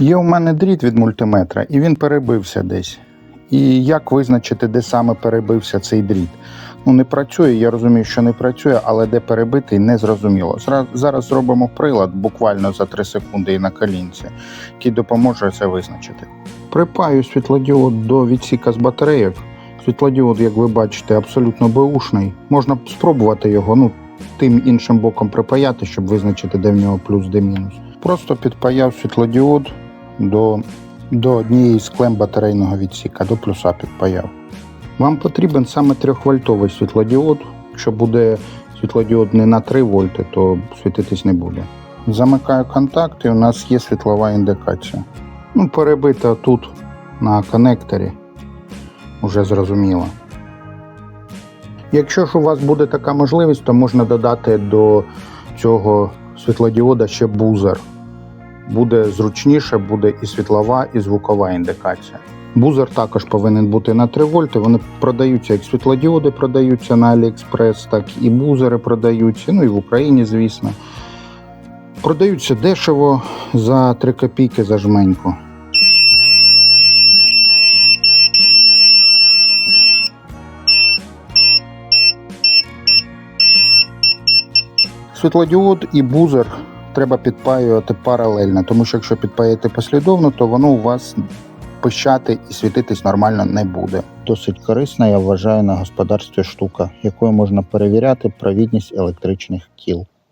Є у мене дріт від мультиметра, і він перебився десь. І як визначити, де саме перебився цей дріт? Ну, не працює, я розумію, що не працює, але де перебитий, не зрозуміло. Зараз зробимо прилад буквально за 3 секунди і на колінці, який допоможе це визначити. Припаю світлодіод до відсіка з батарейок. Світлодіод, як ви бачите, абсолютно беушний. Можна спробувати його ну, тим іншим боком припаяти, щоб визначити, де в нього плюс, де мінус. Просто підпаяв світлодіод до, до однієї з клем батарейного відсіка, до плюса підпаяв. Вам потрібен саме 3-вольтовий світлодіод. Якщо буде світлодіод не на 3 вольти, то світитись не буде. Замикаю контакт і у нас є світлова індикація. Ну, перебита тут на коннекторі. Уже зрозуміло. Якщо ж у вас буде така можливість, то можна додати до цього світлодіода ще бузер. Буде зручніше, буде і світлова, і звукова індикація. Бузер також повинен бути на 3 вольти. Вони продаються як світлодіоди, продаються на AliExpress, так і бузери продаються. Ну і в Україні, звісно. Продаються дешево за 3 копійки за жменьку. Світлодіод і бузер треба підпаювати паралельно, тому що якщо підпаєте послідовно, то воно у вас пищати і світитись нормально не буде. Досить корисна, я вважаю, на господарстві штука, якою можна перевіряти провідність електричних кіл.